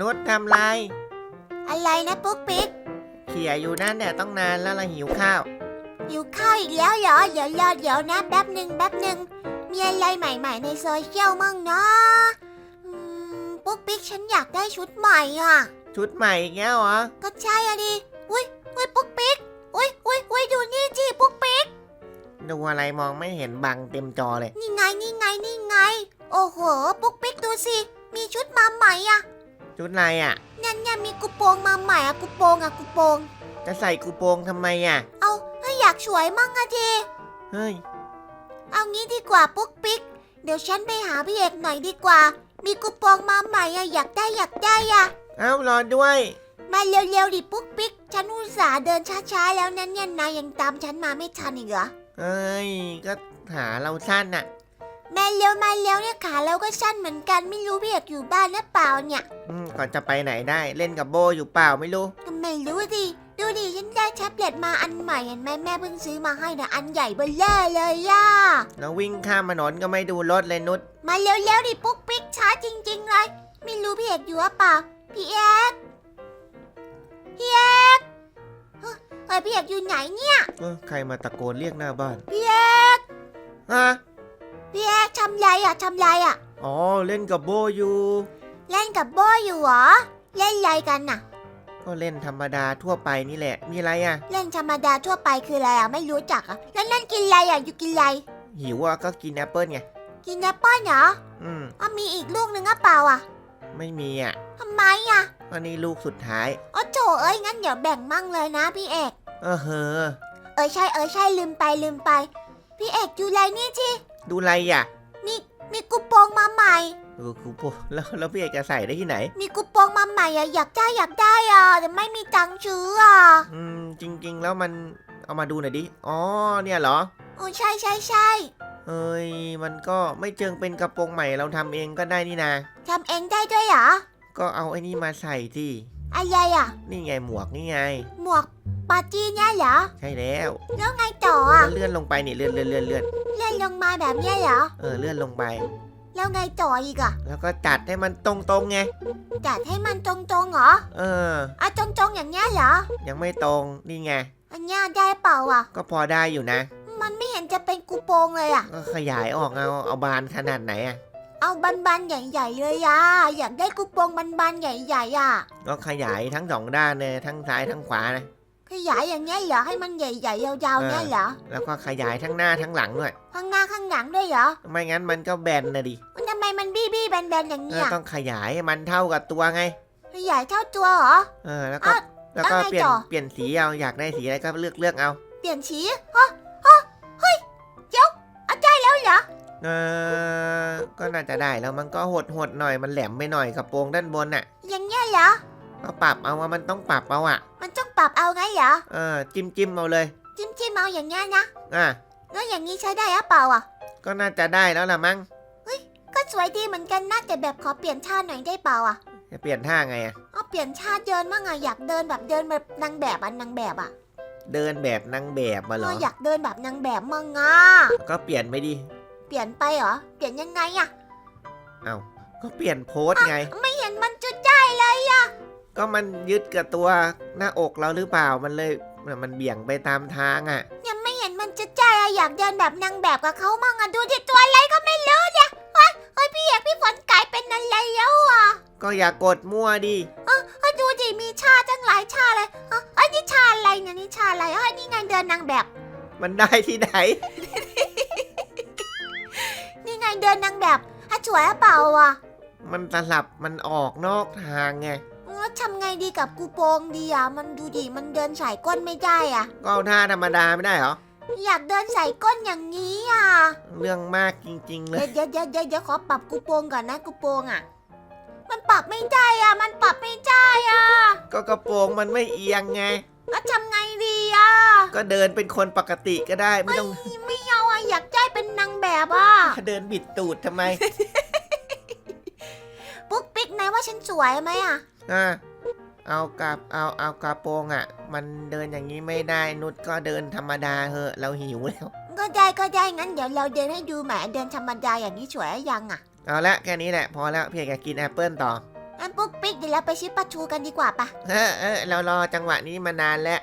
นุชทำไรอะไรนะปุ๊กปิ๊กเขี่ยอยู่นั่นเนี่ยต้องนานแล้วเราหิวข้าวหิวข้าวอีกแล้วเหรอเดี๋ยวรอเดี๋ยวนะแป๊บหนึ่งแป๊บหนึ่งมีอะไรใหม่ ๆ ในโซเชียลมั่งนะอืมปุ๊กปิ๊กฉันอยากได้ชุดใหม่อะ ชุดใหม่อีกแล้วเหรอก็ใช่อะดิอุ้ยอุ้ยปุ๊กปิ๊กอุ้ยอุ้ยอุ้ยดูนี่จีปุ๊กปิ๊กดูอะไรมองไม่เห็นบังเต็มจอเลย นี่ไงนี่ไงนี่ไง โอ้โห ปุ๊กปิ๊กดูสิ มีชุดมาใหม่อะ ชุดอะไรอะเนี่ยเนี่ยมีกุโปรงมาใหม่อะกุโปรงอะกุโปรง จะใส่กูโปรงทำไมอะ เอาให้อยากสวยมั่งอะทีเฮ้ย เอางี้ดีกว่าปุ๊กปิ๊ก เดี๋ยวฉันไปหาพี่เอกหน่อยดีกว่า มีกุปองมาใหม่อะอยากได้อยากได้อะเอ้ารอด้วย มาเร็วๆดิปุ๊กปิ๊ก ฉันอุตส่าห์เดินช้าๆแล้วนั่นเนี่ยนายยังตามฉันมาไม่ทันอีกเหรอ เอ้ย ก็หาเราสั้นน่ะ มาเร็วมาเร็วเนี่ยขาเราก็สั้นเหมือนกันไม่รู้พี่เอกอยู่บ้านหรือเปล่าเนี่ยอืมก่อนจะไปไหนได้เล่นกับโบอยู่เปล่าไม่รู้ ก็ไม่รู้ดิดูดิฉันได้แท็บเล็ตมาอันใหม่เห็นไหมแม่เพิ่งซื้อมาให้นะอันใหญ่เบลเลอร์เลยย่าแล้ววิ่งข้ามถนนก็ไม่ดูรถเลยนุชมาเร็วๆดิปุ๊กปิ๊กช้าจริงๆเลยไม่รู้พี่เอกอยู่หรือเปล่าพี่เอกพี่เอกเฮ้ยเฮ้ยพี่เอกอยู่ไหนเนี่ยเออใครมาตะโกนเรียกหน้าบ้านพี่เอกฮะ พี่เอกทำไรอะทำไรอะ อ๋อเล่นกับโบอยู่เล่นกับโบอยู่เหรอ เล่นอะไรกันน่ะ ก็เล่นธรรมดาทั่วไปนี่แหละ มีอะไรอะ เล่นธรรมดาทั่วไปคืออะไรอะไม่รู้จักอะแล้วเล่นกินอะไรอะอยู่กินอะไรหิวอะก็กินแอปเปิลไงกินแอปเปิ้ลเหรออืมอะมีอีกลูกหนึ่งอะเปล่าอะไม่มีอะทำไมอะก็นี่ลูกสุดท้ายอ๋อโถเอ้ยงั้นเดี๋ยวแบ่งมั่งเลยนะพี่เอก เออเฮอเออใช่เออใช่ลืมไปลืมไป พี่เอกอยู่ไรนี่จี ดูอะไรอะมีมีกุปองมาใหม่ เออคูโปแล้วแล้วพี่เอกจะใส่ได้ที่ไหน มีกุปองมาใหม่อะอยากได้อยากได้อะแต่ไม่มีตังค์ซื้ออะอืม จริง ๆ แล้วมันเอามาดูหน่อยดิ อ๋อ เนี่ยเหรอ โอ้ใช่ใช่ใช่เอ้ย มันก็ไม่เจิงเป็นกระโปรงใหม่เราทำเองก็ได้นี่นา ทำเองได้ด้วยเหรอก็เอาไอ้นี่มาใส่ที่ อะไรอะนี่ไงหมวกนี่ไง หมวก ปาจีเนี่ยเหรอ ใช่แล้วแล้วไงต่ออะ แล้วเลื่อนลงไปนี่เลื่อนเลื่อนเลื่อนเลื่อนเลื่อนลงมาแบบเนี้ยเหรอ เออเลื่อนลงไป แล้วไงต่ออีกอะ แล้วก็จัดให้มันตรงๆไงจัดให้มันตรงๆเหรอเออ อะตรงๆอย่างเนี้ยเหรอ ยังไม่ตรงนี่ไงอันเนี้ยได้เปล่าอะ ก็พอได้อยู่นะ มันไม่เห็นจะเป็นกุโปองเลยอะ ก็ขยายออกเอาเอาบานขนาดไหนอะเอาบันๆใหญ่ๆเลยอะ อยากได้กุโปองบันๆใหญ่ๆอะ ก็ขยายทั้งสองด้านเลยทั้งซ้ายทั้งขวานะ ขยายอย่างเงี้ยเหรอให้มันใหญ่ๆยาวๆเนี่ยเหรอแล้วก็ขยายทั้งหน้าทั้งหลังด้วยข้างหน้าข้างหลังด้วยเหรอไม่งั้นมันก็แบนนะดิมันทำไมมันบี้บี้ๆแบนๆอย่างเอเงี้อยต้องขยายให้มันเท่ากับตัวไง ขยายเท่าตัวเหรอเออแล้วก็อ้าวแล้วก็แล้วไงเปลี่ยนต่อเปลี่ยนสีเอาอยากได้สีอะไรก็เลือกเลือกเอาเปลี่ยนสีฮะฮะเฮ้ยเดี๋ยวเอาได้แล้วเหรอเออก็น่าจะได้แล้วมันก็หดหดๆหน่อยมันแหลมไปหน่อยกระโปรงด้านบนน่ะอย่างเงี้ยเหรอ ก็ปรับเอาว่ามันต้องปรับเอาอะ มันต้องปรับเอาไงเหรอ เออจิ้มจิ้มเอาเลย จิ้มจิ้มเอาอย่างเงี้ยนะ อะ แล้วอย่างนี้ใช้ได้หรือเปล่าอะ ก็น่าจะได้แล้วล่ะมั้งก็สวยดีเหมือนกันนะแต่แบบขอเปลี่ยนท่าหน่อยได้เปล่าอะ จะเปลี่ยนท่าไงอะเอาเปลี่ยนท่าเดินบ้างอะอยากเดินแบบเดินแบบนางแบบอะนางแบบอะ เดินแบบนางแบบมาเหรเออออยากเดินแบบนางแบบมั่งอะ ก็เปลี่ยนไปดิ เปลี่ยนไปเหรอ เปลี่ยนยังไงอะ เอาก็เปลี่ยนโพสไง ไม่ ก็มันยึดกับตัวหน้าอกเราหรือเปล่ามันเลยมันเบี่ยงไปตามทางอะ ยังไม่เห็นมันจุดได้อะอยากเดินแบบนางแบบกับเขามั่งอะดูที่ตัวอะไรก็ไม่รู้เนี่ยเฮ้ยเฮ้ยพี่เอกพี่ฝนกลายเป็นอะไรแล้วอะก็อย่ากดมั่วดิเฮ้ยดูดิมีชาตั้งหลายชาเลยเอ้ยเอ้ยนี่ชาอะไรเนี่ยนี่ชาอะไรเฮ้ยนี่ไงเดินนางแบบ มันได้ที่ไหน นี่ไงเดินนางแบบถ้าสวยหรือเปล่าอะ มันสลับมันออกนอกทางไงแล้ว ทำไงดีกับกูโปรงดีอะ มันดูดิ มันเดินสายก้นไม่ได้อะ ก็เอาท่าธรรมดาไม่ได้เหรอ อยากเดินสายก้นอย่างนี้อะ เรื่องมากจริง ๆ เลยเดี๋ยวเดี๋ยวเดี๋ยวเดี๋ยวขอปรับกูโปรงก่อนนะกูโปรงอะ มันปรับไม่ได้อะ มันปรับไม่ได้อะ ก็กระโปรงมันไม่เอียงไง แล้วทำไงดีอะก็เดินเป็นคนปกติก็ได้ไม่ต้องไม่เอาอะ อยากได้เป็นนางแบบอะ เดินบิดตูดทำไมปุ๊กปิ๊กนายว่าฉันสวยไหมอะ อะ เอากับเอาเอากระโปรงอะ มันเดินอย่างนี้ไม่ได้นุชก็เดินธรรมดาเหอะเราหิวแล้ว ก็ได้ก็ได้งั้นเดี๋ยวเราเดินให้ดูแหมเดินธรรมดาอย่างนี้สวยหรือยังอะเอาละแค่นี้แหละพอแล้วเพียงแค่กินแอปเปิลต่ออันปุ๊กปิ๊กเดี๋ยวเราไปชิปปลาทูกันดีกว่าปะเออเออเรารอจังหวะนี้มานานแล้ว